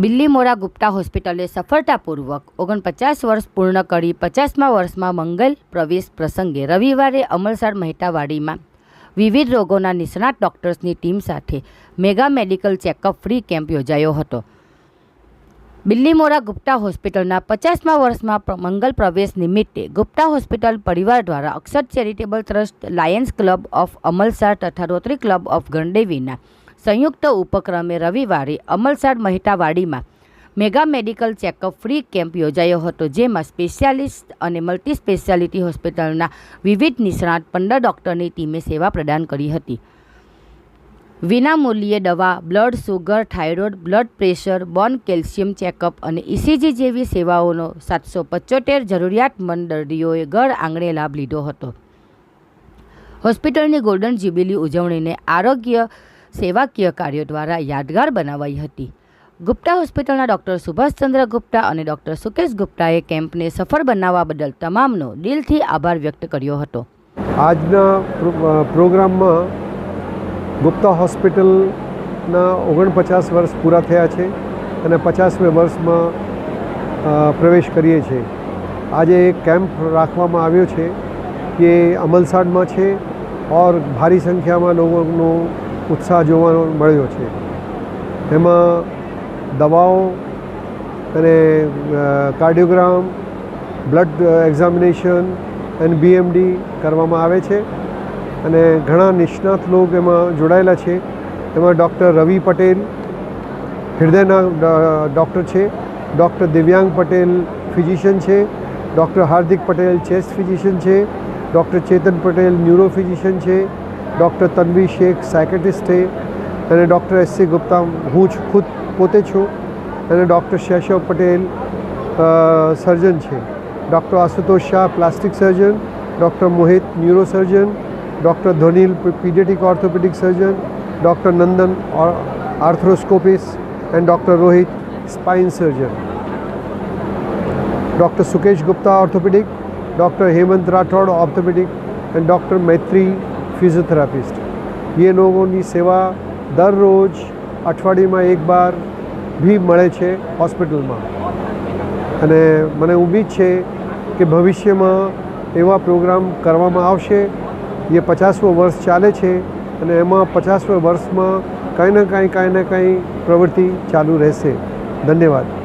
બિલ્લીમોરા ગુપ્તા હોસ્પિટલે સફળતાપૂર્વક ઓગણપચાસ વર્ષ પૂર્ણ કરી પચાસમા વર્ષમાં મંગલ પ્રવેશ પ્રસંગે રવિવારે અમલસાડ મહેતાવાડીમાં વિવિધ રોગોના નિષ્ણાત ડૉક્ટર્સની ટીમ સાથે mega medical checkup free camp યોજાયો હતો. બિલ્લીમોરા ગુપ્તા હોસ્પિટલના પચાસમા વર્ષમાં મંગલ પ્રવેશ નિમિત્તે ગુપ્તા હોસ્પિટલ પરિવાર દ્વારા Akshar charitable trust Lions club of Amalsad તથા રોટરી ક્લબ ઓફ ગણદેવીના સંયુક્ત ઉપક્રમે રવિવારે Amalsad મહેતાવાડીમાં mega medical checkup free camp યોજાયો હતો, જેમાં સ્પેશિયાલિસ્ટ અને મલ્ટી સ્પેશિયાલિટી હોસ્પિટલના વિવિધ નિષ્ણાત પંદર ડૉક્ટરની ટીમે સેવા પ્રદાન કરી હતી. વિનામૂલ્યે દવા, blood sugar, thyroid, blood pressure, bone calcium checkup અને ઇસીજી જેવી સેવાઓનો સાતસો પચોતેર જરૂરિયાતમંદ દર્દીઓએ ઘર આંગણે લાભ લીધો હતો. હોસ્પિટલની ગોલ્ડન જ્યુબિલી ઉજવણીને આરોગ્ય સેવાકીય કાર્યો દ્વારા યાદગાર બનાવાઈ હતી. ગુપ્તા હોસ્પિટલના ડૉક્ટર સુભાષચંદ્ર ગુપ્તા અને ડૉક્ટર સુકેશ ગુપ્તાએ કેમ્પને સફળ બનાવવા બદલ તમામનો દિલથી આભાર વ્યક્ત કર્યો હતો. આજના પ્રોગ્રામમાં ગુપ્તા હોસ્પિટલના ઓગણપચાસ વર્ષ પૂરા થયા છે અને પચાસમે વર્ષમાં પ્રવેશ કરીએ છીએ આજે એક કેમ્પ રાખવામાં આવ્યો છે કે અમલસાડમાં છે ઓર ભારી સંખ્યામાં લોકોનો ઉત્સાહ જોવાનો મળ્યો છે. એમાં દવાઓ અને cardiogram, blood examination and BMD કરવામાં આવે છે. અને ઘણા નિષ્ણાત લોકો એમાં જોડાયેલા છે. એમાં ડૉક્ટર રવિ પટેલ, હૃદયના ડૉક્ટર છે. ડૉક્ટર દિવ્યાંગ પટેલ, ફિઝિશિયન છે. Doctor Hardik Patel, chest physician છે. Doctor Chetan Patel, neuro physician છે. ડૉક્ટર તન્વી શેખ સાયકેટ્રિસ્ટ છે. અને ડૉક્ટર એસ સી ગુપ્તા, હું જ ખુદ પોતે છું. અને ડૉક્ટર શૈશવ પટેલ સર્જન છે. Doctor Ashutosh Shah plastic surgeon doctor Mohit neuro surgeon doctor Dhvanil paediatric orthopaedic surgeon doctor Nandan arthroscopist and doctor Rohit spine surgeon doctor Sukesh Gupta orthopaedic doctor Hemant Rathod orthopaedic and doctor Maitri physiotherapist. એ લોકોની સેવા દરરોજ અઠવાડિયામાં એક બાર ભી મળે છે હોસ્પિટલમાં. અને મને ઉમ્મીદ છે કે ભવિષ્યમાં એવા પ્રોગ્રામ કરવામાં આવશે. એ પચાસમો વર્ષ ચાલે છે અને એમાં પચાસમા વર્ષમાં કાંઈ ને કાંઈ કાંઈ ને કાંઈ પ્રવૃત્તિ ચાલુ રહેશે. ધન્યવાદ.